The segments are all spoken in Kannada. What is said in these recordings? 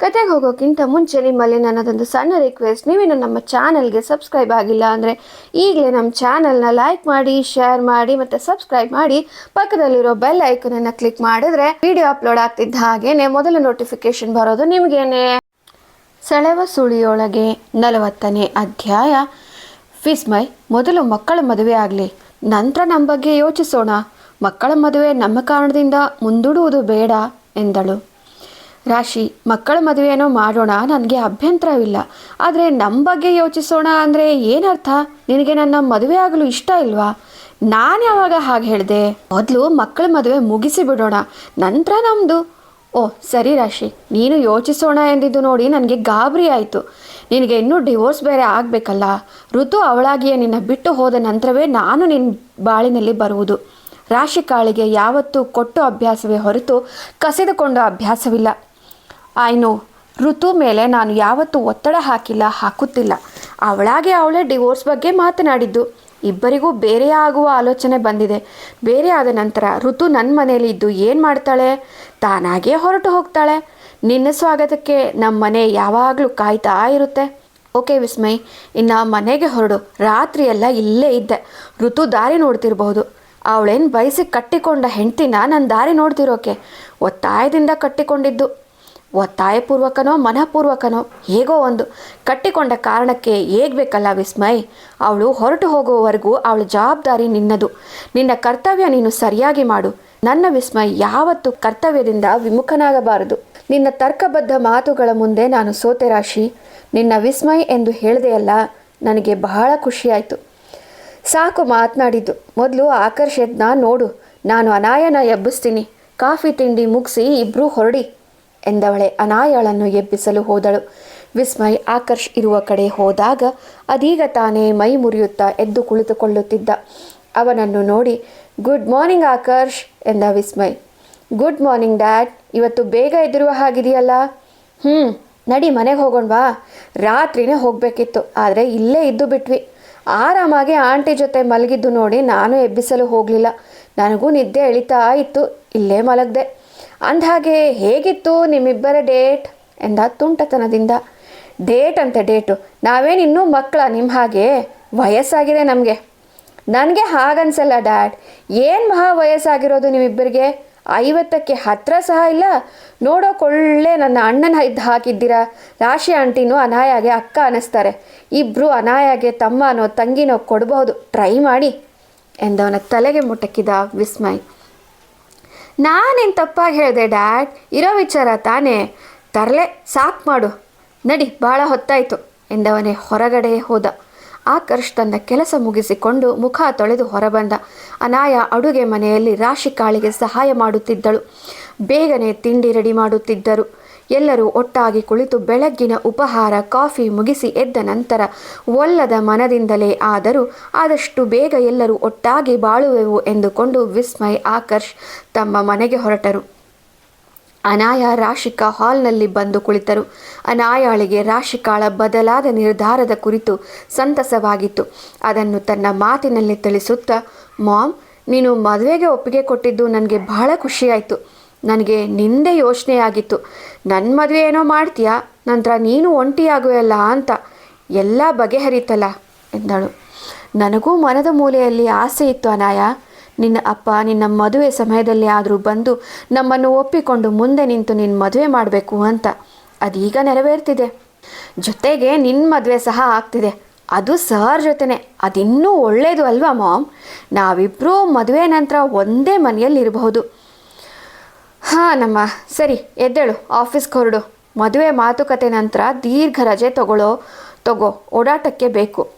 ಕತೆಗೆ ಹೋಗೋಕ್ಕಿಂತ ಮುಂಚೆ ನಿಮ್ಮಲ್ಲಿ ನನ್ನದೊಂದು ಸಣ್ಣ ರಿಕ್ವೆಸ್ಟ್ ನೀವೇನು ನಮ್ಮ ಚಾನಲ್ಗೆ ಸಬ್ಸ್ಕ್ರೈಬ್ ಆಗಿಲ್ಲ ಅಂದರೆ ಈಗಲೇ ನಮ್ಮ ಚಾನಲ್ನ ಲೈಕ್ ಮಾಡಿ ಶೇರ್ ಮಾಡಿ ಮತ್ತು ಸಬ್ಸ್ಕ್ರೈಬ್ ಮಾಡಿ ಪಕ್ಕದಲ್ಲಿರೋ ಬೆಲ್ ಐಕನನ್ನು ಕ್ಲಿಕ್ ಮಾಡಿದ್ರೆ ವಿಡಿಯೋ ಅಪ್ಲೋಡ್ ಆಗ್ತಿದ್ದ ಹಾಗೇನೆ ಮೊದಲ ನೋಟಿಫಿಕೇಶನ್ ಬರೋದು ನಿಮಗೇನೆ. ಸೆಳೆವ ಸುಳಿಯೊಳಗೆ ನಲವತ್ತನೇ ಅಧ್ಯಾಯ. ಫಿಸ್ಮೈ ಮೊದಲು ಮಕ್ಕಳ ಮದುವೆ ಆಗಲಿ. ನಂತರ ನಮ್ಮ ಬಗ್ಗೆ ಯೋಚಿಸೋಣ. ಮಕ್ಕಳ ಮದುವೆ ನಮ್ಮ ಕಾರಣದಿಂದ ಮುಂದೂಡುವುದು ಬೇಡ ಎಂದಳು. ರಾಶಿ, ಮಕ್ಕಳ ಮದುವೆಯನ್ನು ಮಾಡೋಣ, ನನಗೆ ಅಭ್ಯಂತರವಿಲ್ಲ. ಆದರೆ ನಮ್ಮ ಬಗ್ಗೆ ಯೋಚಿಸೋಣ ಅಂದರೆ ಏನರ್ಥ? ನಿನಗೆ ನನ್ನ ಮದುವೆ ಆಗಲು ಇಷ್ಟ ಇಲ್ವಾ? ನಾನು ಯಾವಾಗ ಹಾಗೆ ಹೇಳಿದೆ? ಮೊದಲು ಮಕ್ಕಳ ಮದುವೆ ಮುಗಿಸಿ ಬಿಡೋಣ, ನಂತರ ನಮ್ಮದು ಓ, ಸರಿ ರಾಶಿ, ನೀನು ಯೋಚಿಸೋಣ ಎಂದಿದ್ದು ನೋಡಿ ನನಗೆ ಗಾಬರಿ ಆಯಿತು. ನಿನಗೆ ಇನ್ನೂ ಡಿವೋರ್ಸ್ ಬೇರೆ ಆಗಬೇಕಲ್ಲ? ಋತು ಅವಳಾಗಿಯೇ ನಿನ್ನ ಬಿಟ್ಟು ಹೋದ ನಂತರವೇ ನಾನು ನಿನ್ನ ಬಾಳಿನಲ್ಲಿ ಬರುವುದು. ರಾಶಿ ಕಾಳಿಗೆ ಯಾವತ್ತೂ ಕೊಟ್ಟು ಅಭ್ಯಾಸವೇ ಹೊರತು ಕಸಿದುಕೊಂಡು ಅಭ್ಯಾಸವಿಲ್ಲ. ಆಯ್ನು ಋತು ಮೇಲೆ ನಾನು ಯಾವತ್ತೂ ಒತ್ತಡ ಹಾಕಿಲ್ಲ, ಹಾಕುತ್ತಿಲ್ಲ. ಅವಳಾಗೆ ಅವಳೇ ಡಿವೋರ್ಸ್ ಬಗ್ಗೆ ಮಾತನಾಡಿದ್ದು. ಇಬ್ಬರಿಗೂ ಬೇರೆ ಆಗುವ ಆಲೋಚನೆ ಬಂದಿದೆ. ಬೇರೆ ಆದ ನಂತರ ಋತು ನನ್ನ ಮನೆಯಲ್ಲಿ ಇದ್ದು ಏನು ಮಾಡ್ತಾಳೆ? ತಾನಾಗೇ ಹೊರಟು ಹೋಗ್ತಾಳೆ. ನಿನ್ನ ಸ್ವಾಗತಕ್ಕೆ ನಮ್ಮ ಮನೆ ಯಾವಾಗಲೂ ಕಾಯ್ತಾ ಇರುತ್ತೆ. ಓಕೆ ವಿಸ್ಮಯ್. ಇನ್ನು ಮನೆಗೆ ಹೊರಡು. ರಾತ್ರಿ ಎಲ್ಲ ಇಲ್ಲೇ ಇದ್ದೆ. ಋತು ದಾರಿ ನೋಡ್ತಿರ್ಬೋದು ಅವಳೇನು ಬಯಸಿ ಕಟ್ಟಿಕೊಂಡ ಹೆಂಡ್ತಿನ ನನ್ನ ದಾರಿ ನೋಡ್ತಿರೋಕೆ? ಒತ್ತಾಯದಿಂದ ಕಟ್ಟಿಕೊಂಡಿದ್ದು. ಒತ್ತಾಯಪೂರ್ವಕನೋ, ಮನಃಪೂರ್ವಕನೋ, ಹೇಗೋ ಒಂದು ಕಟ್ಟಿಕೊಂಡ ಕಾರಣಕ್ಕೆ ಹೇಗೆ ಬೇಕಲ್ಲ ವಿಸ್ಮಯ್? ಅವಳು ಹೊರಟು ಹೋಗುವವರೆಗೂ ಅವಳ ಜವಾಬ್ದಾರಿ ನಿನ್ನದು. ನಿನ್ನ ಕರ್ತವ್ಯ ನೀನು ಸರಿಯಾಗಿ ಮಾಡು. ನನ್ನ ವಿಸ್ಮಯ್, ಯಾವತ್ತೂ ಕರ್ತವ್ಯದಿಂದ ವಿಮುಖನಾಗಬಾರದು. ನಿನ್ನ ತರ್ಕಬದ್ಧ ಮಾತುಗಳ ಮುಂದೆ ನಾನು ಸೋತೆ ರಾಶಿ. ನಿನ್ನ ವಿಸ್ಮಯ್ ಎಂದು ಹೇಳಿದೆಯಲ್ಲ ನನಗೆ ಬಹಳ ಖುಷಿಯಾಯಿತು. ಸಾಕು ಮಾತನಾಡಿದ್ದು. ಮೊದಲು ಆಕರ್ಷದ್ನ ನೋಡು. ನಾನು ಅನಾಯನ ಎಬ್ಬಿಸ್ತೀನಿ. ಕಾಫಿ ತಿಂಡಿ ಮುಗಿಸಿ ಇಬ್ಬರೂ ಹೊರಡಿ. ಎಂದವಳೆ ಅನಾಯಳನ್ನು ಎಬ್ಬಿಸಲು ಹೋದಳು. ವಿಸ್ಮಯ್ ಆಕರ್ಷ್ ಇರುವ ಕಡೆ ಹೋದಾಗ ಅದೀಗ ತಾನೇ ಮೈ ಮುರಿಯುತ್ತಾ ಎದ್ದು ಕುಳಿತುಕೊಳ್ಳುತ್ತಿದ್ದ. ಅವನನ್ನು ನೋಡಿ, ಗುಡ್ ಮಾರ್ನಿಂಗ್ ಆಕರ್ಷ್ ಎಂದ ವಿಸ್ಮಯ್. ಗುಡ್ ಮಾರ್ನಿಂಗ್ ಡ್ಯಾಡ್, ಇವತ್ತು ಬೇಗ ಎದ್ದಿರುವ ಹಾಗಿದೆಯಲ್ಲ? ಹ್ಞೂ ನಡಿ ಮನೆಗೆ ಹೋಗೋಣವಾ ರಾತ್ರಿನೇ ಹೋಗಬೇಕಿತ್ತು, ಆದರೆ ಇಲ್ಲೇ ಇದ್ದು ಬಿಟ್ವಿ. ಆರಾಮಾಗಿ ಆಂಟಿ ಜೊತೆ ಮಲಗಿದ್ದು ನೋಡಿ ನಾನು ಎಬ್ಬಿಸಲು ಹೋಗಲಿಲ್ಲ. ನನಗೂ ನಿದ್ದೆ ಎಳಿತಾ ಇತ್ತು, ಇಲ್ಲೇ ಮಲಗಿದೆ. ಅಂದಹಾಗೆ, ಹೇಗಿತ್ತು ನಿಮ್ಮಿಬ್ಬರ ಡೇಟ್? ಎಂದ ತುಂಟತನದಿಂದ. ಡೇಟ್ ಅಂತ ಡೇಟು. ನಾವೇನು ಇನ್ನೂ ಮಕ್ಕಳ ನಿಮ್ಮ ಹಾಗೆ? ವಯಸ್ಸಾಗಿದೆ ನಮಗೆ. ನನಗೆ ಹಾಗನ್ಸಲ್ಲ, ಡ್ಯಾಡ್. ಏನು ಮಹಾ ವಯಸ್ಸಾಗಿರೋದು ನಿಮ್ಮಿಬ್ಬರಿಗೆ? ಐವತ್ತಕ್ಕೆ ಹತ್ತಿರ ಸಹ ಇಲ್ಲ? ನೋಡೋಕೊಳ್ಳೆ ನನ್ನ ಅಣ್ಣನ ಇದ್ದು ಹಾಕಿದ್ದೀರಾ ರಾಶಿ ಆಂಟಿನೂ ಅನಾಯಾಗೆ ಅಕ್ಕ ಅನ್ನಿಸ್ತಾರೆ ಇಬ್ಬರು ಅನಾಯಾಗೆ ತಮ್ಮನೋ, ತಂಗಿನೋ ಕೊಡಬಹುದು. ಟ್ರೈ ಮಾಡಿ. ಎಂದವನ ತಲೆಗೆ ಮುಟಕಿದ ವಿಸ್ಮಯ್. ನಾನೇನು ತಪ್ಪಾಗಿ ಹೇಳಿದೆ, ಡ್ಯಾಡ್? ಇರೋ ವಿಚಾರ ತಾನೇ? ತರಲೆ, ಸಾಕು ಮಾಡು. ನಡಿ ಭಾಳ ಹೊತ್ತಾಯಿತು ಎಂದವನೇ ಹೊರಗಡೆ ಹೋದ. ಆಕರ್ಷ್ ತನ್ನ ಕೆಲಸ ಮುಗಿಸಿಕೊಂಡು ಮುಖ ತೊಳೆದು ಹೊರಬಂದ. ಅನಾಯ ಅಡುಗೆ ಮನೆಯಲ್ಲಿ ರಾಶಿ ಕಾಳಿಗೆ ಸಹಾಯ ಮಾಡುತ್ತಿದ್ದಳು. ಬೇಗನೆ ತಿಂಡಿ ರೆಡಿ ಮಾಡುತ್ತಿದ್ದರು. ಎಲ್ಲರೂ ಒಟ್ಟಾಗಿ ಕುಳಿತು ಬೆಳಗ್ಗಿನ ಉಪಹಾರ, ಕಾಫಿ ಮುಗಿಸಿ ಎದ್ದ ನಂತರ ಒಲ್ಲದ ಮನದಿಂದಲೇ ಆದರೂ, ಆದಷ್ಟು ಬೇಗ ಎಲ್ಲರೂ ಒಟ್ಟಾಗಿ ಬಾಳುವೆವು ಎಂದುಕೊಂಡು ವಿಸ್ಮಯ್, ಆಕರ್ಷ್ ತಮ್ಮ ಮನೆಗೆ ಹೊರಟರು. ಅನಾಯ ರಾಶಿಕಾ ಹಾಲ್ನಲ್ಲಿ ಬಂದು ಕುಳಿತರು. ಅನಾಯಾಳಿಗೆ ರಾಶಿಕಾಳ ಬದಲಾದ ನಿರ್ಧಾರದ ಕುರಿತು ಸಂತಸವಾಗಿತ್ತು. ಅದನ್ನು ತನ್ನ ಮಾತಿನಲ್ಲಿ ತಿಳಿಸುತ್ತಾ, ಮಾಮ್, ನೀನು ಮದುವೆಗೆ ಒಪ್ಪಿಗೆ ಕೊಟ್ಟಿದ್ದು ನನಗೆ ಬಹಳ ಖುಷಿಯಾಯಿತು. ನನಗೆ ನಿಂದೆ ಯೋಚನೆ ಆಗಿತ್ತು ನನ್ನ ಮದುವೆ ಏನೋ ಮಾಡ್ತೀಯಾ? ನಂತರ ನೀನು ಒಂಟಿಯಾಗುವೆಯಲ್ಲ ಅಂತ ಎಲ್ಲ ಬಗೆಹರಿತಲ್ಲ ಎಂದಳು. ನನಗೂ ಮನದ ಮೂಲೆಯಲ್ಲಿ ಆಸೆ ಇತ್ತು ಅನಾಯ. ನಿನ್ನ ಅಪ್ಪ ನಿನ್ನ ಮದುವೆ ಸಮಯದಲ್ಲಿ ಆದರೂ ಬಂದು ನಮ್ಮನ್ನು ಒಪ್ಪಿಕೊಂಡು ಮುಂದೆ ನಿಂತು ನಿನ್ನ ಮದುವೆ ಮಾಡಬೇಕು ಅಂತ. ಅದೀಗ ನೆರವೇರ್ತಿದೆ. ಜೊತೆಗೆ ನಿನ್ನ ಮದುವೆ ಸಹ ಆಗ್ತಿದೆ. ಅದು ಸರ್ ಜೊತೆನೆ. ಅದಿನ್ನೂ ಒಳ್ಳೆಯದು ಅಲ್ವಾ ಮಾಮ್? ನಾವಿಬ್ಬರೂ ಮದುವೆ ನಂತರ ಒಂದೇ ಮನೆಯಲ್ಲಿ ಇರಬಹುದು ಹಾಂ, ನಮ್ಮ. ಸರಿ, ಎದ್ದೇಳು. ಆಫೀಸ್ಗೆ ಹೊರಡು ಮದುವೆ ಮಾತುಕತೆ ನಂತರ ದೀರ್ಘ ರಜೆ ತಗೊಳ್ಳೋ ತಗೋ. ಓಡಾಟಕ್ಕೆ ಬೇಕು.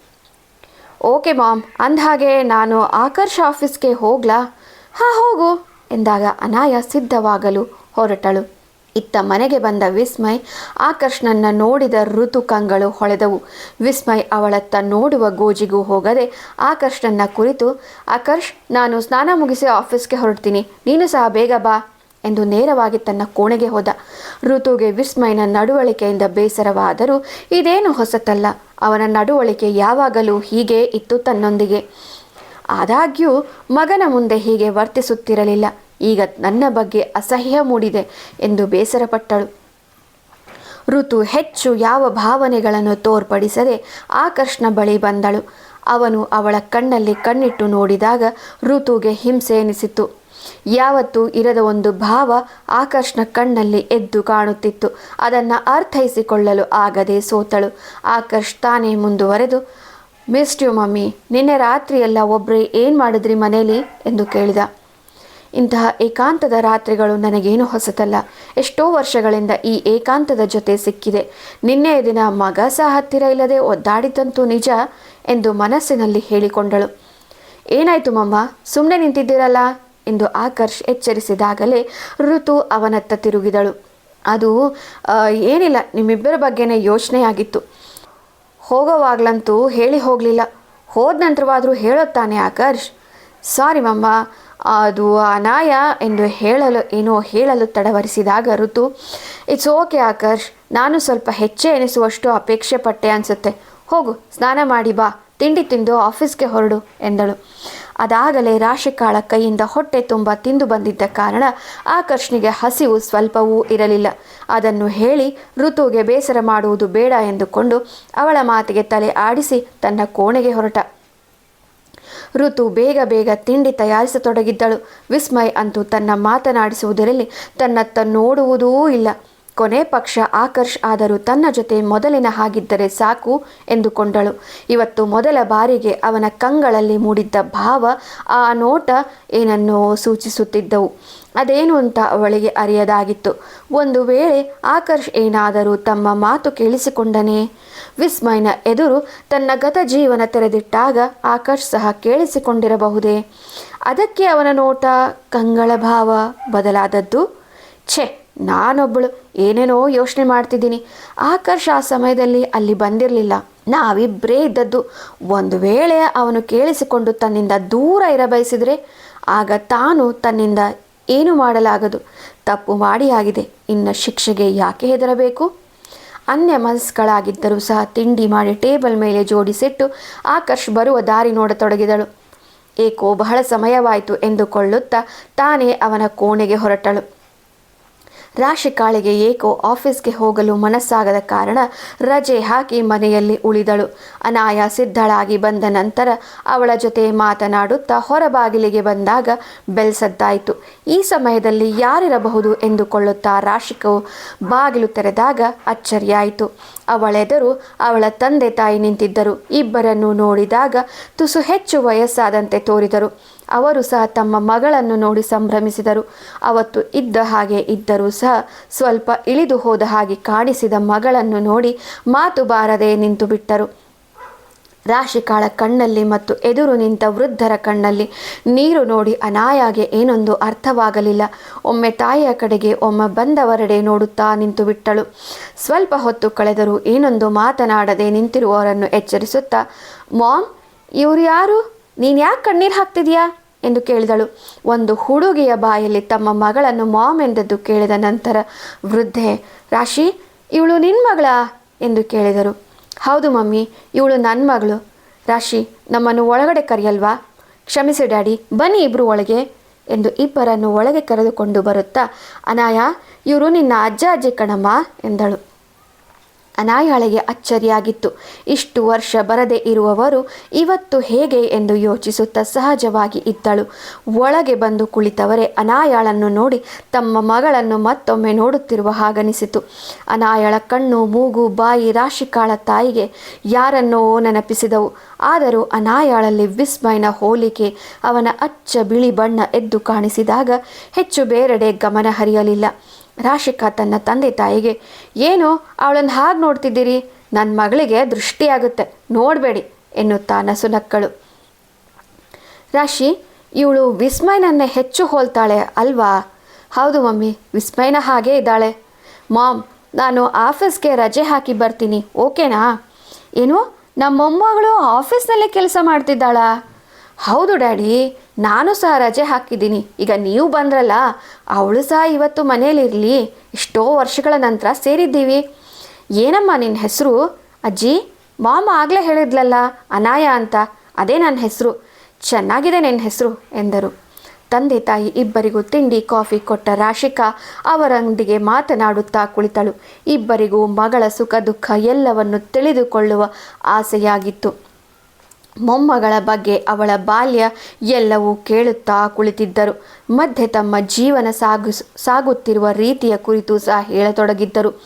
Okay, mom. ಅಂದಹಾಗೆ ನಾನು ಆಕರ್ಷ ಆಫೀಸ್ಗೆ ಹೋಗ್ಲಾ? ಹಾಂ, ಹೋಗು ಎಂದಾಗ ಅನಾಯ ಸಿದ್ಧವಾಗಲು ಹೊರಟಳು. ಇತ್ತ ಮನೆಗೆ ಬಂದ ವಿಸ್ಮಯ್ ಆಕರ್ಷ್ನನ್ನ ನೋಡಿದ ಋತು ಕಂಗಳು ಹೊಳೆದವು. ವಿಸ್ಮಯ್ ಅವಳತ್ತ ನೋಡುವ ಗೋಜಿಗೂ ಹೋಗದೆ ಆಕರ್ಷ್ನನ್ನ ಕುರಿತು, ಆಕರ್ಷ್, ನಾನು ಸ್ನಾನ ಮುಗಿಸಿ ಆಫೀಸ್ಗೆ ಹೊರಡ್ತೀನಿ. ನೀನು ಸಹ ಬೇಗ ಬಾ. ಎಂದು ನೇರವಾಗಿ ತನ್ನ ಕೋಣೆಗೆ ಹೋದ. ಋತುಗೆ ವಿಸ್ಮಯನ ನಡವಳಿಕೆಯಿಂದ ಬೇಸರವಾದರೂ ಇದೇನು ಹೊಸತಲ್ಲ, ಅವನ ನಡವಳಿಕೆ ಯಾವಾಗಲೂ ಹೀಗೆ ಇತ್ತು ತನ್ನೊಂದಿಗೆ. ಆದಾಗ್ಯೂ ಮಗನ ಮುಂದೆ ಹೀಗೆ ವರ್ತಿಸುತ್ತಿರಲಿಲ್ಲ. ಈಗ ನನ್ನ ಬಗ್ಗೆ ಅಸಹ್ಯ ಮೂಡಿದೆ ಎಂದು ಬೇಸರಪಟ್ಟಳು. ಋತು ಹೆಚ್ಚು ಯಾವ ಭಾವನೆಗಳನ್ನು ತೋರ್ಪಡಿಸದೆ ಆಕರ್ಷಣ ಬಳಿ ಬಂದಳು. ಅವನು ಅವಳ ಕಣ್ಣಲ್ಲಿ ಕಣ್ಣಿಟ್ಟು ನೋಡಿದಾಗ ಋತುಗೆ ಹಿಂಸೆ ಎನಿಸಿತು ಯಾವತ್ತೂ ಇರದ ಒಂದು ಭಾವ ಆಕರ್ಷಣ ಕಣ್ಣಲ್ಲಿ ಎದ್ದು ಕಾಣುತ್ತಿತ್ತು. ಅದನ್ನು ಅರ್ಥೈಸಿಕೊಳ್ಳಲು ಆಗದೆ ಸೋತಳು. ಆಕರ್ಷ್ ತಾನೇ ಮುಂದುವರೆದು ಯು ಮಮ್ಮಿ, ನಿನ್ನೆ ರಾತ್ರಿಯೆಲ್ಲ ಒಬ್ಬರೇ ಏನು ಮಾಡಿದ್ರಿ ಮನೇಲಿ? ಎಂದು ಕೇಳಿದ. ಇಂತಹ ಏಕಾಂತದ ರಾತ್ರಿಗಳು ನನಗೇನು ಹೊಸತಲ್ಲ. ಎಷ್ಟೋ ವರ್ಷಗಳಿಂದ ಈ ಏಕಾಂತದ ಜೊತೆ ಸಿಕ್ಕಿದೆ. ನಿನ್ನೆಯ ದಿನ ಮಗ ಸಹ ಹತ್ತಿರ ಇಲ್ಲದೆ ಒದ್ದಾಡಿದಂತೂ ನಿಜ ಎಂದು ಮನಸ್ಸಿನಲ್ಲಿ ಹೇಳಿಕೊಂಡಳು. ಏನಾಯ್ತು ಮಮ್ಮ ಸುಮ್ಮನೆ ನಿಂತಿದ್ದೀರಲ್ಲ? ಎಂದು ಆಕರ್ಷ್ ಎಚ್ಚರಿಸಿದಾಗಲೇ ಋತು ಅವನತ್ತ ತಿರುಗಿದಳು. ಅದು ಏನಿಲ್ಲ, ನಿಮ್ಮಿಬ್ಬರ ಬಗ್ಗೆನೇ ಯೋಚನೆ ಆಗಿತ್ತು ಹೋಗೋವಾಗ್ಲಂತೂ ಹೇಳಿ ಹೋಗಲಿಲ್ಲ. ಹೋದ ನಂತರವಾದರೂ ಹೇಳುತ್ತಾನೆ ಆಕರ್ಷ್. ಸಾರಿ ಮಮ್ಮ, ಅದು ಅನಾಯ ಎಂದು ಹೇಳಲು, ಏನೋ ಹೇಳಲು ತಡವರಿಸಿದಾಗ ಋತು, ಇಟ್ಸ್ ಓಕೆ ಆಕರ್ಷ್, ನಾನು ಸ್ವಲ್ಪ ಹೆಚ್ಚೆ ಎನಿಸುವಷ್ಟು ಅಪೇಕ್ಷೆ ಪಟ್ಟೆ ಅನಿಸುತ್ತೆ. ಹೋಗು, ಸ್ನಾನ ಮಾಡಿ ಬಾ, ತಿಂಡಿ ತಿಂದು ಆಫೀಸ್ಗೆ ಹೊರಡು, ಎಂದಳು. ಅದಾಗಲೇ ರಾಶಿಕಾಳ ಕೈಯಿಂದ ಹೊಟ್ಟೆ ತುಂಬ ತಿಂದು ಬಂದಿದ್ದ ಕಾರಣ ಆಕರ್ಷಣಿಗೆ ಹಸಿವು ಸ್ವಲ್ಪವೂ ಇರಲಿಲ್ಲ. ಅದನ್ನು ಹೇಳಿ ಋತುಗೆ ಬೇಸರ ಮಾಡುವುದು ಬೇಡ ಎಂದುಕೊಂಡು ಅವಳ ಮಾತಿಗೆ ತಲೆ ಆಡಿಸಿ ತನ್ನ ಕೋಣೆಗೆ ಹೊರಟ. ಋತು ಬೇಗ ಬೇಗ ತಿಂಡಿ ತಯಾರಿಸತೊಡಗಿದ್ದಳು. ವಿಸ್ಮಯ್ ಅಂತೂ ತನ್ನ ಮಾತನಾಡಿಸುವುದರಲ್ಲಿ ತನ್ನತ್ತ ನೋಡುವುದೂ ಇಲ್ಲ. ಕೊನೆ ಪಕ್ಷ ಆಕರ್ಷ್ ಆದರೂ ತನ್ನ ಜೊತೆ ಮೊದಲಿನ ಹಾಗಿದ್ದರೆ ಸಾಕು ಎಂದುಕೊಂಡಳು. ಇವತ್ತು ಮೊದಲ ಬಾರಿಗೆ ಅವನ ಕಂಗಳಲ್ಲಿ ಮೂಡಿದ್ದ ಭಾವ ಆ ನೋಟ ಏನನ್ನೋ ಸೂಚಿಸುತ್ತಿದ್ದವು. ಅದೇನು ಅಂತ ಅವಳಿಗೆ ಅರಿಯದಾಗಿತ್ತು. ಒಂದು ವೇಳೆ ಆಕರ್ಷ್ ಏನಾದರೂ ತಮ್ಮ ಮಾತು ಕೇಳಿಸಿಕೊಂಡನೇ? ವಿಸ್ಮಯನ ಎದುರು ತನ್ನ ಗತ ಜೀವನ ತೆರೆದಿಟ್ಟಾಗ ಆಕರ್ಷ್ ಸಹ ಕೇಳಿಸಿಕೊಂಡಿರಬಹುದೇ? ಅದಕ್ಕೆ ಅವನ ನೋಟ ಕಂಗಳ ಭಾವ ಬದಲಾದದ್ದು? ಛೆ ನಾನೊಬ್ಬಳು ಏನೇನೋ ಯೋಚನೆ ಮಾಡ್ತಿದ್ದೀನಿ. ಆಕರ್ಷ ಆ ಸಮಯದಲ್ಲಿ ಅಲ್ಲಿ ಬಂದಿರಲಿಲ್ಲ. ನಾವಿಬ್ಬರೇ ಇದ್ದದ್ದು. ಒಂದು ವೇಳೆ ಅವನು ಕೇಳಿಸಿಕೊಂಡು ತನ್ನಿಂದ ದೂರ ಇರಬಯಸಿದರೆ, ಆಗ ತಾನು ತನ್ನಿಂದ ಏನು ಮಾಡಲಾಗದು? ತಪ್ಪು ಮಾಡಿ ಆಗಿದೆ. ಇನ್ನು ಶಿಕ್ಷೆಗೆ ಯಾಕೆ ಹೆದರಬೇಕು? ಅನ್ಯ ಮನಸ್ಸುಗಳಾಗಿದ್ದರೂ ಸಹ ತಿಂಡಿ ಮಾಡಿ ಟೇಬಲ್ ಮೇಲೆ ಜೋಡಿಸಿಟ್ಟು ಆಕರ್ಷ್ ಬರುವ ದಾರಿ ನೋಡತೊಡಗಿದಳು. ಏಕೋ ಬಹಳ ಸಮಯವಾಯಿತು ಎಂದುಕೊಳ್ಳುತ್ತಾ ತಾನೇ ಅವನ ಕೋಣೆಗೆ ಹೊರಟಳು. ರಾಶಿಕಾಳಿಗೆ ಏಕೋ ಆಫೀಸ್ಗೆ ಹೋಗಲು ಮನಸ್ಸಾಗದ ಕಾರಣ ರಜೆ ಹಾಕಿ ಮನೆಯಲ್ಲಿ ಉಳಿದಳು. ಅನಾಯ ಸಿದ್ಧಳಾಗಿ ಬಂದ ನಂತರ ಅವಳ ಜೊತೆ ಮಾತನಾಡುತ್ತಾ ಹೊರಬಾಗಿಲಿಗೆ ಬಂದಾಗ ಬೆಲ್ಸದ್ದಾಯಿತು ಈ ಸಮಯದಲ್ಲಿ ಯಾರಿರಬಹುದು ಎಂದುಕೊಳ್ಳುತ್ತಾ ರಾಶಿಕವು ಬಾಗಿಲು ತೆರೆದಾಗ ಅಚ್ಚರಿಯಾಯಿತು. ಅವಳೆದರು ಅವಳ ತಂದೆ ತಾಯಿ ನಿಂತಿದ್ದರು. ಇಬ್ಬರನ್ನು ನೋಡಿದಾಗ ತುಸು ಹೆಚ್ಚು ವಯಸ್ಸಾದಂತೆ ತೋರಿದರು. ಅವರು ಸಹ ತಮ್ಮ ಮಗಳನ್ನು ನೋಡಿ ಸಂಭ್ರಮಿಸಿದರು. ಅವತ್ತು ಇದ್ದ ಹಾಗೆ ಇದ್ದರೂ ಸಹ ಸ್ವಲ್ಪ ಇಳಿದು ಹೋದ ಹಾಗೆ ಕಾಣಿಸಿದ ಮಗಳನ್ನು ನೋಡಿ ಮಾತು ಬಾರದೆ ನಿಂತು ಬಿಟ್ಟರು. ರಾಶಿಕಾಳ ಕಣ್ಣಲ್ಲಿ ಮತ್ತು ಎದುರು ನಿಂತ ವೃದ್ಧರ ಕಣ್ಣಲ್ಲಿ ನೀರು ನೋಡಿ ಅನಾಯಾಗೆ ಏನೊಂದು ಅರ್ಥವಾಗಲಿಲ್ಲ. ಒಮ್ಮೆ ತಾಯಿಯ ಕಡೆಗೆ ಒಮ್ಮೆ ಬಂದವರೆಡೆ ನೋಡುತ್ತಾ ನಿಂತು ಬಿಟ್ಟಳು. ಸ್ವಲ್ಪ ಹೊತ್ತು ಕಳೆದರೂ ಏನೊಂದು ಮಾತನಾಡದೆ ನಿಂತಿರುವವರನ್ನು ಎಚ್ಚರಿಸುತ್ತಾ, ಮಾಮ್, ಇವ್ರು ಯಾರು? ನೀನು ಯಾಕೆ ಕಣ್ಣೀರು ಹಾಕ್ತಿದ್ಯಾ? ಎಂದು ಕೇಳಿದಳು. ಒಂದು ಹುಡುಗಿಯ ಬಾಯಲ್ಲಿ ತಮ್ಮ ಮಗಳನ್ನು ಮಾಮ್ ಎಂದದ್ದು ಕೇಳಿದ ನಂತರ, ವೃದ್ಧೆ, ರಾಶಿ, ಇವಳು ನಿನ್ನ ಮಗಳಾ? ಎಂದು ಕೇಳಿದರು. ಹೌದು ಮಮ್ಮಿ, ಇವಳು ನನ್ನ ಮಗಳು. ರಾಶಿ, ನಮ್ಮನ್ನು ಒಳಗಡೆ ಕರೆಯಲ್ವಾ? ಕ್ಷಮಿಸಿ ಡ್ಯಾಡಿ, ಬನ್ನಿ ಇಬ್ಬರು ಒಳಗೆ ಎಂದು ಇಬ್ಬರನ್ನು ಒಳಗೆ ಕರೆದುಕೊಂಡು ಬರುತ್ತಾ, ಅನಾಯ, ಇವರು ನಿನ್ನ ಅಜ್ಜ ಅಜ್ಜಿ ಕಣಮ್ಮ ಎಂದಳು. ಅನಾಯಾಳಿಗೆ ಅಚ್ಚರಿಯಾಗಿತ್ತು. ಇಷ್ಟು ವರ್ಷ ಬರದೇ ಇರುವವರು ಇವತ್ತು ಹೇಗೆ ಎಂದು ಯೋಚಿಸುತ್ತಾ ಸಹಜವಾಗಿ ಇದ್ದಳು. ಒಳಗೆ ಬಂದು ಕುಳಿತವರೇ ಅನಾಯಾಳನ್ನು ನೋಡಿ ತಮ್ಮ ಮಗಳನ್ನು ಮತ್ತೊಮ್ಮೆ ನೋಡುತ್ತಿರುವ ಹಾಗನಿಸಿತು. ಅನಾಯಾಳ ಕಣ್ಣು, ಮೂಗು, ಬಾಯಿ, ರಾಶಿಕಾಳ ತಾಯಿಗೆ ಯಾರನ್ನೋ ನೆನಪಿಸಿದವು. ಆದರೂ ಅನಾಯಾಳಲ್ಲಿ ವಿಸ್ಮಯನ ಹೋಲಿಕೆ, ಅವನ ಅಚ್ಚ ಬಿಳಿ ಬಣ್ಣ ಎದ್ದು ಕಾಣಿಸಿದಾಗ ಹೆಚ್ಚು ಬೇರೆಡೆ ಗಮನ ಹರಿಯಲಿಲ್ಲ. ರಾಶಿಕಾ ತನ್ನ ತಂದೆ ತಾಯಿಗೆ, ಏನು, ಅವಳನ್ನು ಹಾಗೆ ನೋಡ್ತಿದ್ದೀರಿ? ನನ್ನ ಮಗಳಿಗೆ ದೃಷ್ಟಿಯಾಗುತ್ತೆ, ನೋಡಬೇಡಿ, ಎನ್ನುತ್ತಾ ನಸುನಕ್ಕಳು ರಾಶಿ, ಇವಳು ವಿಸ್ಮಯನನ್ನೇ ಹೆಚ್ಚು ಹೋಲ್ತಾಳೆ ಅಲ್ವಾ? ಹೌದು ಮಮ್ಮಿ, ವಿಸ್ಮಯನ ಹಾಗೇ ಇದ್ದಾಳೆ. ಮಾಮ್, ನಾನು ಆಫೀಸ್ಗೆ ರಜೆ ಹಾಕಿ ಬರ್ತೀನಿ, ಓಕೆನಾ? ಏನು ನಮ್ಮ ಮೊಮ್ಮಗಳು ಆಫೀಸ್ನಲ್ಲೇ ಕೆಲಸ ಮಾಡ್ತಿದ್ದಾಳಾ? ಹೌದು ಡ್ಯಾಡಿ, ನಾನು ಸಹ ರಜೆ ಹಾಕಿದ್ದೀನಿ. ಈಗ ನೀವು ಬಂದ್ರಲ್ಲ, ಅವಳು ಸಹ ಇವತ್ತು ಮನೇಲಿರಲಿ ಎಷ್ಟೋ ವರ್ಷಗಳ ನಂತರ ಸೇರಿದ್ದೀವಿ. ಏನಮ್ಮ ನಿನ್ನ ಹೆಸರು? ಅಜ್ಜಿ, ಮಾಮ ಆಗಲೇ ಹೇಳಿದ್ಲಲ್ಲ, ಅನಾಯ ಅಂತ. ಅದೇ ನನ್ನ ಹೆಸರು. ಚೆನ್ನಾಗಿದೆ ನಿನ್ನ ಹೆಸರು ಎಂದರು. ತಂದೆ ತಾಯಿ ಇಬ್ಬರಿಗೂ ತಿಂಡಿ, ಕಾಫಿ ಕೊಟ್ಟ ರಾಶಿಕಾ ಅವರೊಂದಿಗೆ ಮಾತನಾಡುತ್ತಾ ಕುಳಿತಳು. ಇಬ್ಬರಿಗೂ ಮಗಳ ಸುಖ, ದುಃಖ ಎಲ್ಲವನ್ನು ತಿಳಿದುಕೊಳ್ಳುವ ಆಸೆಯಾಗಿತ್ತು. ಮೊಮ್ಮಗಳ ಬಗ್ಗೆ ಅವಳ ಬಾಲ್ಯ ಎಲ್ಲವೂ ಕೇಳುತ್ತಾ ಕುಳಿತಿದ್ದರು. ಮಧ್ಯೆ ತಮ್ಮ ಜೀವನ ಸಾಗಿಸ್ ಸಾಗುತ್ತಿರುವ ರೀತಿಯ ಕುರಿತು ಸಹ ಹೇಳತೊಡಗಿದ್ದರು.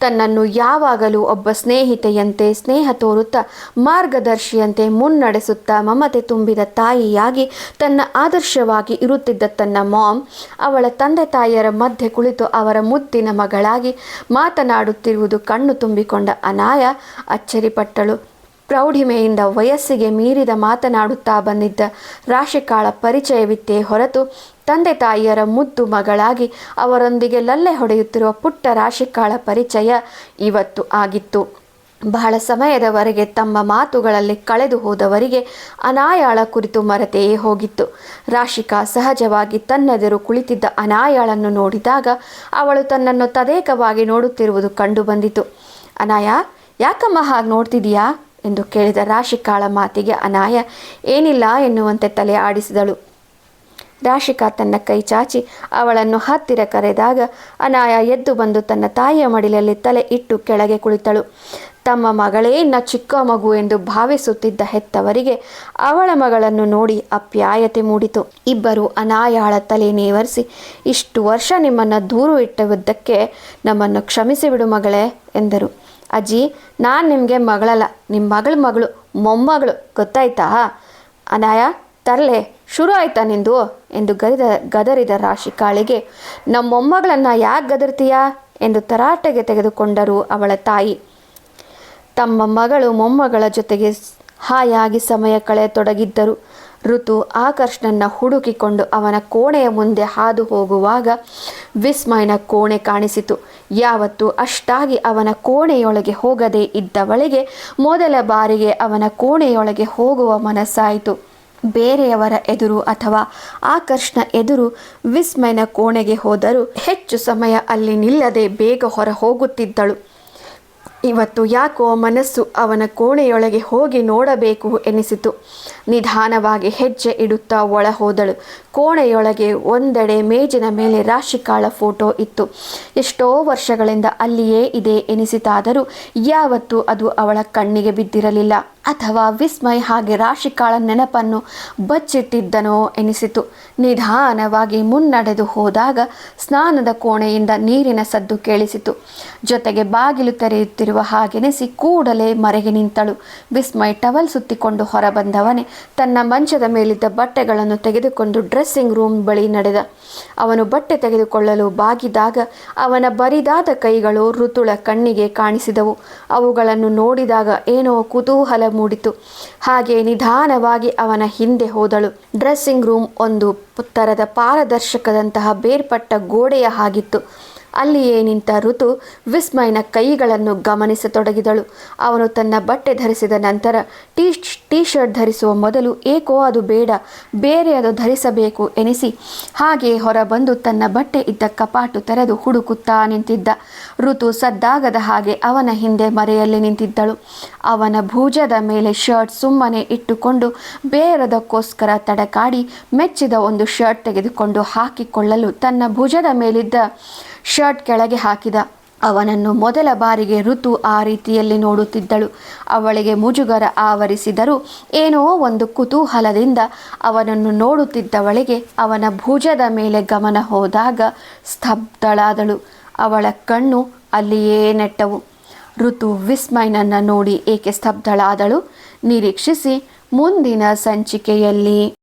ತನ್ನನ್ನು ಯಾವಾಗಲೂ ಒಬ್ಬ ಸ್ನೇಹಿತೆಯಂತೆ ಸ್ನೇಹ ತೋರುತ್ತಾ, ಮಾರ್ಗದರ್ಶಿಯಂತೆ ಮುನ್ನಡೆಸುತ್ತಾ ಮಮತೆ ತುಂಬಿದ ತಾಯಿಯಾಗಿ ತನ್ನ ಆದರ್ಶವಾಗಿ ಇರುತ್ತಿದ್ದ ತನ್ನ ಮಾಮ್, ಅವಳ ತಂದೆ ತಾಯಿಯರ ಮಧ್ಯೆ ಕುಳಿತು ಅವರ ಮುದ್ದಿನ ಮಗಳಾಗಿ ಮಾತನಾಡುತ್ತಿರುವುದು ಕಣ್ಣು ತುಂಬಿಕೊಂಡ ಅನಾಯ ಅಚ್ಚರಿಪಟ್ಟಳು. ಪ್ರೌಢಿಮೆಯಿಂದ ವಯಸ್ಸಿಗೆ ಮೀರಿದ ಮಾತನಾಡುತ್ತಾ ಬಂದಿದ್ದ ರಾಶಿಕಾಳ ಪರಿಚಯವಿತ್ತೇ ಹೊರತು ತಂದೆ ತಾಯಿಯರ ಮುದ್ದು ಮಗಳಾಗಿ ಅವರೊಂದಿಗೆ ಲಲ್ಲೆ ಹೊಡೆಯುತ್ತಿರುವ ಪುಟ್ಟ ರಾಶಿಕಾಳ ಪರಿಚಯ ಇವತ್ತು ಆಗಿತ್ತು. ಬಹಳ ಸಮಯದವರೆಗೆ ತಮ್ಮ ಮಾತುಗಳಲ್ಲಿ ಕಳೆದು ಹೋದವರಿಗೆ ಅನಾಯಾಳ ಕುರಿತು ಮರೆತೆಯೇ ಹೋಗಿತ್ತು. ರಾಶಿಕಾ ಸಹಜವಾಗಿ ತನ್ನೆದುರು ಕುಳಿತಿದ್ದ ಅನಾಯಾಳನ್ನು ನೋಡಿದಾಗ ಅವಳು ತನ್ನನ್ನು ತದೇಕವಾಗಿ ನೋಡುತ್ತಿರುವುದು ಕಂಡುಬಂದಿತು. ಅನಾಯ, ಯಾಕಮ್ಮ ಹಾಗೆ ನೋಡ್ತಿದೀಯಾ? ಎಂದು ಕೇಳಿದ ರಾಶಿಕಾಳ ಮಾತಿಗೆ ಅನಾಯ, ಏನಿಲ್ಲ ಎನ್ನುವಂತೆ ತಲೆ ಆಡಿಸಿದಳು. ರಾಶಿಕಾ ತನ್ನ ಕೈ ಚಾಚಿ ಅವಳನ್ನು ಹತ್ತಿರ ಕರೆದಾಗ ಅನಾಯ ಎದ್ದು ಬಂದು ತನ್ನ ತಾಯಿಯ ಮಡಿಲಲ್ಲಿ ತಲೆ ಇಟ್ಟು ಕೆಳಗೆ ಕುಳಿತಳು. ತಮ್ಮ ಮಗಳೇ, ಇನ್ನ ಚಿಕ್ಕ ಮಗು ಎಂದು ಭಾವಿಸುತ್ತಿದ್ದ ಹೆತ್ತವರಿಗೆ ಅವಳ ಮಗಳನ್ನು ನೋಡಿ ಅಪ್ಯಾಯತೆ ಮೂಡಿತು. ಇಬ್ಬರು ಅನಾಯಾಳ ತಲೆ ನೇವರಿಸಿ, ಇಷ್ಟು ವರ್ಷ ನಿಮ್ಮನ್ನು ದೂರು ಇಟ್ಟುವುದಕ್ಕೆ ನಮ್ಮನ್ನು ಕ್ಷಮಿಸಿ ಬಿಡು ಮಗಳೇ ಎಂದರು. ಅಜ್ಜಿ, ನಾನು ನಿಮಗೆ ಮಗಳಲ್ಲ ನಿಮ್ಮ ಮಗಳ ಮಗಳು, ಮೊಮ್ಮಗಳು, ಗೊತ್ತಾಯ್ತಾ? ಅನಾಯ, ತರಲೆ, ಶುರು ಆಯ್ತಾ ನಿಂದು? ಎಂದು ಗರಿದ, ಗದರಿದ ರಾಶಿಕಾಳಿಗೆ ನಮ್ಮ ಮೊಮ್ಮಗಳನ್ನು ಯಾಕೆ ಗದರ್ತೀಯಾ? ಎಂದು ತರಾಟೆಗೆ ತೆಗೆದುಕೊಂಡರು ಅವಳ ತಾಯಿ. ತಮ್ಮ ಮಗಳು ಮೊಮ್ಮಗಳ ಜೊತೆಗೆ ಹಾಯಾಗಿ ಸಮಯ ಕಳೆಯತೊಡಗಿದ್ದರು. ಋತು ಆಕರ್ಷ್ಣನ್ನ ಹುಡುಕಿಕೊಂಡು ಅವನ ಕೋಣೆಯ ಮುಂದೆ ಹಾದು ಹೋಗುವಾಗ ವಿಸ್ಮಯನ ಕೋಣೆ ಕಾಣಿಸಿತು. ಯಾವತ್ತು ಅಷ್ಟಾಗಿ ಅವನ ಕೋಣೆಯೊಳಗೆ ಹೋಗದೆ ಇದ್ದವಳಿಗೆ ಮೊದಲ ಬಾರಿಗೆ ಅವನ ಕೋಣೆಯೊಳಗೆ ಹೋಗುವ ಮನಸ್ಸಾಯಿತು. ಬೇರೆಯವರ ಎದುರು ಅಥವಾ ಆಕರ್ಷಣ ಎದುರು ವಿಸ್ಮಯನ ಕೋಣೆಗೆ ಹೋದರೂ ಹೆಚ್ಚು ಸಮಯ ಅಲ್ಲಿ ನಿಲ್ಲದೆ ಬೇಗ ಹೊರ ಹೋಗುತ್ತಿದ್ದಳು ಇವತ್ತು ಯಾಕೋ ಮನಸ್ಸು ಅವನ ಕೋಣೆಯೊಳಗೆ ಹೋಗಿ ನೋಡಬೇಕು ಎನಿಸಿತು. ನಿಧಾನವಾಗಿ ಹೆಜ್ಜೆ ಇಡುತ್ತಾ ಒಳ ಹೋದಳು ಕೋಣೆಯೊಳಗೆ ಒಂದೆಡೆ ಮೇಜಿನ ಮೇಲೆ ರಾಶಿಕಾಳ ಫೋಟೋ ಇತ್ತು. ಎಷ್ಟೋ ವರ್ಷಗಳಿಂದ ಅಲ್ಲಿಯೇ ಇದೆ ಎನಿಸಿತಾದರೂ ಯಾವತ್ತೂ ಅದು ಅವಳ ಕಣ್ಣಿಗೆ ಬಿದ್ದಿರಲಿಲ್ಲ. ಅಥವಾ ವಿಸ್ಮಯ್ ಹಾಗೆ ರಾಶಿಕಾಳ ನೆನಪನ್ನು ಬಚ್ಚಿಟ್ಟಿದ್ದನೋ ಎನಿಸಿತು. ನಿಧಾನವಾಗಿ ಮುನ್ನಡೆದು ಹೋದಾಗ ಸ್ನಾನದ ಕೋಣೆಯಿಂದ ನೀರಿನ ಸದ್ದು ಕೇಳಿಸಿತು. ಜೊತೆಗೆ ಬಾಗಿಲು ತೆರೆಯುತ್ತಿರುವ ಹಾಗೆನಿಸಿ ಕೂಡಲೇ ಮರೆಗೆ ನಿಂತಳು. ವಿಸ್ಮಯ್ ಟವಲ್ ಸುತ್ತಿಕೊಂಡು ಹೊರಬಂದವನೇ ತನ್ನ ಮಂಚದ ಮೇಲಿದ್ದ ಬಟ್ಟೆಗಳನ್ನು ತೆಗೆದುಕೊಂಡು ಡ್ರೆಸ್ಸಿಂಗ್ ರೂಮ್ ಬಳಿ ನಡೆದ. ಅವನು ಬಟ್ಟೆ ತೆಗೆದುಕೊಳ್ಳಲು ಬಾಗಿದಾಗ ಅವನ ಬರಿದಾದ ಕೈಗಳು ಋತುಳ ಕಣ್ಣಿಗೆ ಕಾಣಿಸಿದವು. ಅವುಗಳನ್ನು ನೋಡಿದಾಗ ಏನೋ ಕುತೂಹಲ ಮೂಡಿತು. ಹಾಗೆ ನಿಧಾನವಾಗಿ ಅವನ ಹಿಂದೆ ಹೋದಳು. ಡ್ರೆಸ್ಸಿಂಗ್ ರೂಮ್ ಒಂದು ಪುತ್ತರದ ಪಾರದರ್ಶಕದಂತಹ ಬೇರ್ಪಟ್ಟ ಗೋಡೆಯ ಹಾಗಿತ್ತು. ಅಲ್ಲಿಯೇ ನಿಂತ ಋತು ವಿಸ್ಮಯನ ಕೈಗಳನ್ನು ಗಮನಿಸತೊಡಗಿದಳು. ಅವನು ತನ್ನ ಬಟ್ಟೆ ಧರಿಸಿದ ನಂತರ ಟೀ ಟೀ ಶರ್ಟ್ ಧರಿಸುವ ಮೊದಲು ಏಕೋ ಅದು ಬೇಡ, ಬೇರೆ ಅದು ಧರಿಸಬೇಕು ಎನಿಸಿ ಹಾಗೆ ಹೊರಬಂದು ತನ್ನ ಬಟ್ಟೆ ಇದ್ದ ಕಪಾಟು ತೆರೆದು ಹುಡುಕುತ್ತಾ ನಿಂತಿದ್ದ. ಋತು ಸದ್ದಾಗದ ಹಾಗೆ ಅವನ ಹಿಂದೆ ಮರೆಯಲ್ಲಿ ನಿಂತಿದ್ದಳು. ಅವನ ಭುಜದ ಮೇಲೆ ಶರ್ಟ್ ಸುಮ್ಮನೆ ಇಟ್ಟುಕೊಂಡು ಬೇರದಕ್ಕೋಸ್ಕರ ತಡಕಾಡಿ ಮೆಚ್ಚಿದ ಒಂದು ಶರ್ಟ್ ತೆಗೆದುಕೊಂಡು ಹಾಕಿಕೊಳ್ಳಲು ತನ್ನ ಭುಜದ ಮೇಲಿದ್ದ ಶರ್ಟ್ ಕೆಳಗೆ ಹಾಕಿದ. ಅವನನ್ನು ಮೊದಲ ಬಾರಿಗೆ ಋತು ಆ ರೀತಿಯಲ್ಲಿ ನೋಡುತ್ತಿದ್ದಳು. ಅವಳಿಗೆ ಮುಜುಗರ ಆವರಿಸಿದರೂ ಏನೋ ಒಂದು ಕುತೂಹಲದಿಂದ ಅವನನ್ನು ನೋಡುತ್ತಿದ್ದವಳಿಗೆ ಅವನ ಭುಜದ ಮೇಲೆ ಗಮನ ಹೋದಾಗ ಸ್ತಬ್ಧಳಾದಳು. ಅವಳ ಕಣ್ಣು ಅಲ್ಲಿಯೇ ನೆಟ್ಟವು. ಋತು ವಿಸ್ಮಯನನ್ನು ನೋಡಿ ಏಕೆ ಸ್ತಬ್ಧಳಾದಳು? ನಿರೀಕ್ಷಿಸಿ ಮುಂದಿನ ಸಂಚಿಕೆಯಲ್ಲಿ.